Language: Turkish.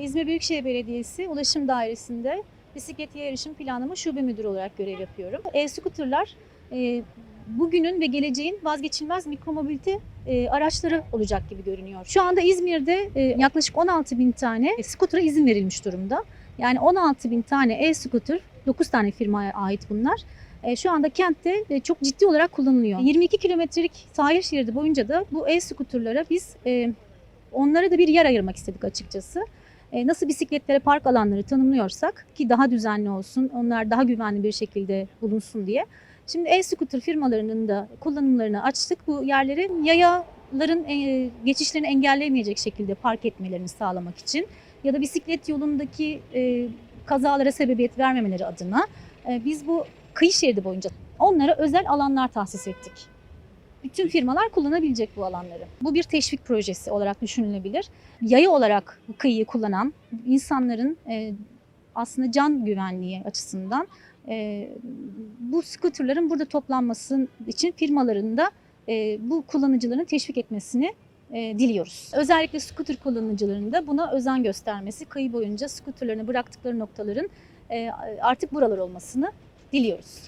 İzmir Büyükşehir Belediyesi Ulaşım Dairesi'nde bisiklet yarışım planlama şube müdürü olarak görev yapıyorum. E-scooterlar e, bugünün ve geleceğin vazgeçilmez mikromobilite e, araçları olacak gibi görünüyor. Şu anda İzmir'de e, yaklaşık 16 bin tane scooter'a izin verilmiş durumda. Yani 16 bin tane e-scooter, 9 tane firmaya ait bunlar. Şu anda kentte çok ciddi olarak kullanılıyor. 22 kilometrelik sahil şeridi boyunca da bu e-scooterlara biz onlara da bir yer ayırmak istedik açıkçası. E, nasıl bisikletlere park alanları tanımlıyorsak ki daha düzenli olsun, onlar daha güvenli bir şekilde bulunsun diye. Şimdi e-scooter firmalarının da kullanımlarını açtık. Bu yerlere yayaların e, geçişlerini engelleyemeyecek şekilde park etmelerini sağlamak için ya da bisiklet yolundaki e, kazalara sebebiyet vermemeleri adına biz bu kıyı şeridi boyunca onlara özel alanlar tahsis ettik. Bütün firmalar kullanabilecek bu alanları. Bu bir teşvik projesi olarak düşünülebilir. Yaya olarak kıyıyı kullanan insanların e, aslında can güvenliği açısından e, bu skuterların burada toplanması için firmaların da e, bu kullanıcıların teşvik etmesini e, diliyoruz. Özellikle skuter kullanıcılarının da buna özen göstermesi, kıyı boyunca skuterlarını bıraktıkları noktaların e, artık buralar olmasını diliyoruz.